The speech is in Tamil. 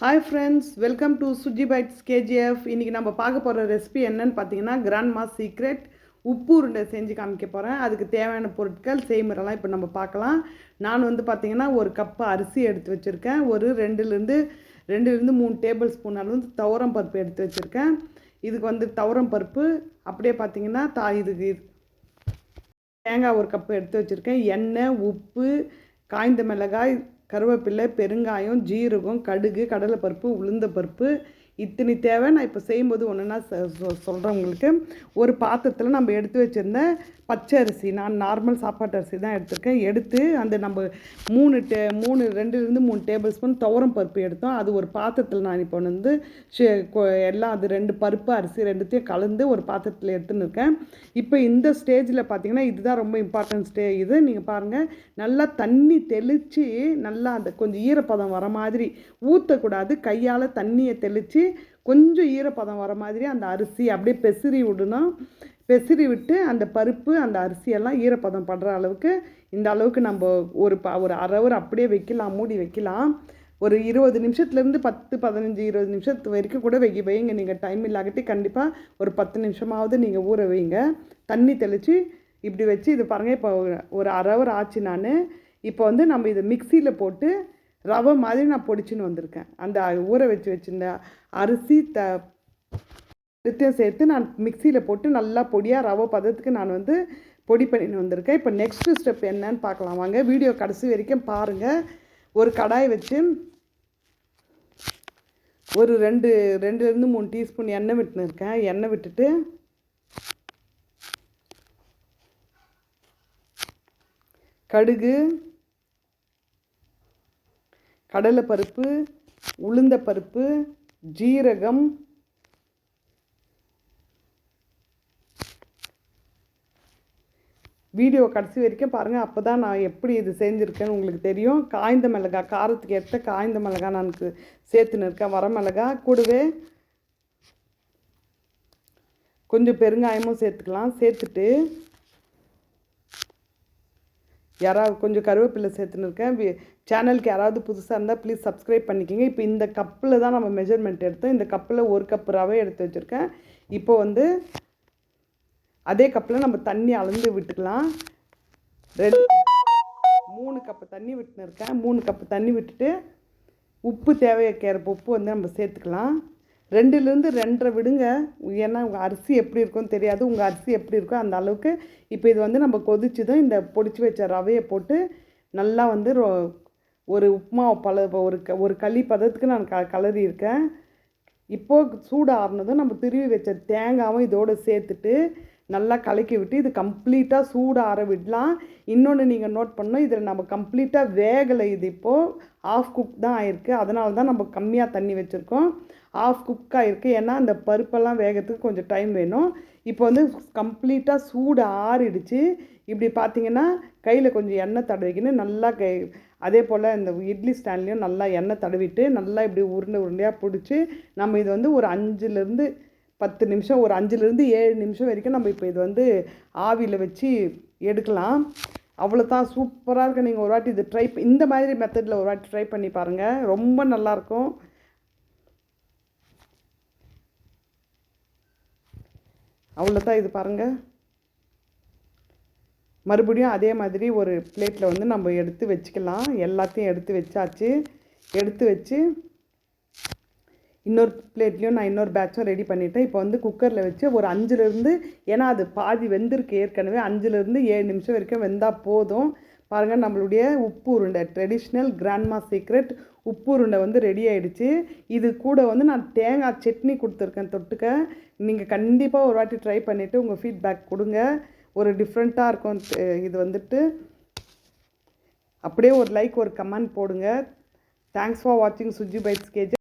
Hi friends welcome to Suji bites KGF இன்றைக்கி நம்ம பார்க்க போகிற ரெசிபி என்னன்னு பார்த்தீங்கன்னா கிராண்ட் மா சீக்ரெட் உப்பு உருண்டை செஞ்சு காமிக்க போகிறேன் அதுக்கு தேவையான பொருட்கள் செய்முறைலாம் இப்போ நம்ம பார்க்கலாம். நான் வந்து பார்த்தீங்கன்னா ஒரு கப்பு அரிசி எடுத்து வச்சுருக்கேன். ஒரு ரெண்டுலேருந்து ரெண்டுலேருந்து மூணு டேபிள் ஸ்பூன் அளவு துவரம் பருப்பு எடுத்து வச்சுருக்கேன். இதுக்கு வந்து துவரம் பருப்பு அப்படியே பார்த்தீங்கன்னா தா இதுக்கு தேங்காய் ஒரு கப்பு எடுத்து வச்சுருக்கேன். எண்ணெய் உப்பு காய்ந்த மிளகாய் கருவேப்பிலை பெருங்காயம் ஜீரகம் கடுகு கடலைப்பருப்பு உளுந்தப்பருப்பு இத்தனை தேவை. நான் இப்போ செய்யும்போது ஒன்றுனா சொல்கிறேன் உங்களுக்கு. ஒரு பாத்திரத்தில் நம்ம எடுத்து வச்சுருந்த பச்சை அரிசி நான் நார்மல் சாப்பாட்டு அரிசி தான் எடுத்திருக்கேன். எடுத்து அந்த நம்ம மூணு டே மூணு ரெண்டுலேருந்து மூணு டேபிள் ஸ்பூன் துவரம் பருப்பு எடுத்தோம். அது ஒரு பாத்திரத்தில் நான் இப்போ வந்து எல்லாம் அது ரெண்டு பருப்பு அரிசி ரெண்டுத்தையும் கலந்து ஒரு பாத்திரத்தில் எடுத்துன்னு இருக்கேன். இப்போ இந்த ஸ்டேஜில் பார்த்தீங்கன்னா இதுதான் ரொம்ப இம்பார்ட்டன்ட் ஸ்டே இது நீங்கள் பாருங்கள் நல்லா தண்ணி தெளித்து நல்லா அந்த கொஞ்சம் ஈரப்பதம் வர மாதிரி ஊற்றக்கூடாது கையால் தண்ணியை தெளித்து கொஞ்சம் ஈரப்பதம் வர மாதிரி அந்த அரிசி அப்படியே பெசிரி விடணும் பெசிரி விட்டு அந்த பருப்பு அந்த அரிசியெல்லாம் ஈரப்பதம் படுற அளவுக்கு இந்த அளவுக்கு நம்ம ஒரு ப ஒரு அரை ஹவர் அப்படியே வைக்கலாம் மூடி வைக்கலாம். ஒரு இருபது நிமிஷத்துலேருந்து பத்து பதினஞ்சு இருபது நிமிஷத்து வரைக்கும் கூட வைக்க வைங்க நீங்கள் டைம் இல்லாகட்டி கண்டிப்பாக ஒரு பத்து நிமிஷமாவது நீங்கள் ஊற வைங்க. தண்ணி தெளித்து இப்படி வச்சு இது பாருங்கள் இப்போ ஒரு அரை ஹவர் ஆச்சு நான். இப்போ வந்து நம்ம இதை மிக்சியில் போட்டு ரவை மாதிரி நான் பொடிச்சின்னு வந்திருக்கேன். அந்த ஊற வச்சு வச்சுருந்த அரிசி த நித்தியம் சேர்த்து நான் மிக்சியில் போட்டு நல்லா பொடியாக ரவை பதத்துக்கு நான் வந்து பொடி பண்ணின்னு வந்திருக்கேன். இப்போ நெக்ஸ்ட்டு ஸ்டெப் என்னன்னு பார்க்கலாம் வாங்க. வீடியோ கடைசி வரைக்கும் பாருங்கள் ஒரு கடாய் வச்சு ஒரு ரெண்டு ரெண்டுலேருந்து மூணு டீஸ்பூன் எண்ணெய் விட்டுன்னு இருக்கேன். எண்ணெய் விட்டுட்டு கடுகு கடலைப்பருப்பு உளுந்தப்பருப்பு ஜீரகம் வீடியோ கடைசி வரைக்கும் பாருங்கள் அப்போ தான் நான் எப்படி இது செஞ்சுருக்கேன்னு உங்களுக்கு தெரியும். காய்ந்த மிளகா காரத்துக்கு ஏற்ற காய்ந்த மிளகா நான் சேர்த்துன்னு இருக்கேன் வர மிளகா கூடவே கொஞ்சம் பெருங்காயமும் சேர்த்துக்கலாம். சேர்த்துட்டு யாராவது கொஞ்சம் கருவேப்பிலை சேர்த்துன்னு இருக்கேன் சேனலுக்கு யாராவது புதுசாக இருந்தால் ப்ளீஸ் சப்ஸ்கிரைப் பண்ணிக்கோங்க. இப்போ இந்த கப்பில் தான் நம்ம மெஷர்மெண்ட் எடுத்தோம். இந்த கப்பில் ஒரு கப் ரவை எடுத்து வச்சுருக்கேன். இப்போ வந்து அதே கப்பில் நம்ம தண்ணி அளந்து விட்டுக்கலாம். ரெண்டு மூணு கப்பு தண்ணி விட்டுன்னு இருக்கேன் மூணு கப்பு தண்ணி விட்டுட்டு உப்பு தேவையான உப்பு வந்து நம்ம சேர்த்துக்கலாம். ரெண்டுலேருந்து ரெண்டரை விடுங்க. ஏன்னா உங்கள் அரிசி எப்படி இருக்கும்னு தெரியாது. உங்கள் அரிசி எப்படி இருக்கோ அந்த அளவுக்கு. இப்போ இது வந்து நம்ம கொதிச்சதும் இந்த பொடிச்சு வச்ச ரவையை போட்டு நல்லா வந்து ஒரு உப்புமா பல ஒரு க ஒரு களி பதத்துக்கு நான் க கலரி இருக்கேன். இப்போது சூடு ஆறுனதும் நம்ம திருவி வச்ச தேங்காவும் இதோடு சேர்த்துட்டு நல்லா கலக்கி விட்டு இது கம்ப்ளீட்டாக சூடாக ஆற விடலாம். இன்னொன்று நீங்கள் நோட் பண்ணோம் இதில் நம்ம கம்ப்ளீட்டாக வேகலை இது இப்போது ஆஃப் குக் தான் ஆயிருக்கு. அதனால தான் நம்ம கம்மியாக தண்ணி வச்சுருக்கோம். ஆஃப் குக் ஆகிருக்கு ஏன்னா அந்த பருப்பெல்லாம் வேகத்துக்கு கொஞ்சம் டைம் வேணும். இப்போ வந்து கம்ப்ளீட்டாக சூடு ஆறிடுச்சு. இப்படி பார்த்தீங்கன்னா கையில் கொஞ்சம் எண்ணெய் தடவிக்கின்னு நல்லா கை அதே போல் இந்த இட்லி ஸ்டாண்ட்லேயும் நல்லா எண்ணெய் தடவிட்டு நல்லா இப்படி உருண்டை உருண்டையாக பிடிச்சி நம்ம இது வந்து ஒரு அஞ்சுலேருந்து பத்து நிமிஷம் ஒரு அஞ்சுலேருந்து ஏழு நிமிஷம் வரைக்கும் நம்ம இப்போ இது வந்து ஆவியில் வச்சு எடுக்கலாம். அவ்வளோ தான் சூப்பராக இருக்குது நீங்கள் ஒரு வாட்டி இது ட்ரை இந்த மாதிரி மெத்தடில் ஒரு வாட்டி ட்ரை பண்ணி பாருங்கள் ரொம்ப நல்லாயிருக்கும் அவ்வளோ தான் இது பாருங்கள் மறுபடியும் அதே மாதிரி ஒரு பிளேட்டில் வந்து நம்ம எடுத்து வச்சுக்கலாம். எல்லாத்தையும் எடுத்து வச்சாச்சு. எடுத்து வச்சு இன்னொரு பிளேட்லேயும் நான் இன்னொரு பேட்சும் ரெடி பண்ணிவிட்டேன் இப்போ வந்து குக்கரில் வச்சு ஒரு அஞ்சுலேருந்து ஏன்னா அது பாதி வெந்திருக்கு ஏற்கனவே அஞ்சுலேருந்து ஏழு நிமிஷம் வரைக்கும் வெந்தால் போதும். பாருங்கள் நம்மளுடைய உப்பு உருண்டை ட்ரெடிஷ்னல் கிராண்ட்மா சீக்ரெட் உப்பு உருண்டை வந்து ரெடி ஆகிடுச்சு இது கூட வந்து நான் தேங்காய் சட்னி கொடுத்துருக்கேன் தொட்டுக்க. நீங்கள் கண்டிப்பாக ஒரு வாட்டி ட்ரை பண்ணிவிட்டு உங்கள் ஃபீட்பேக் கொடுங்க. ஒரு டிஃப்ரெண்ட்டாக இருக்கும் இது வந்துட்டு. அப்படியே ஒரு லைக் ஒரு கமெண்ட் போடுங்க. தேங்க்ஸ் ஃபார் வாட்சிங் சுஜி பைட்ஸ் கேஜ்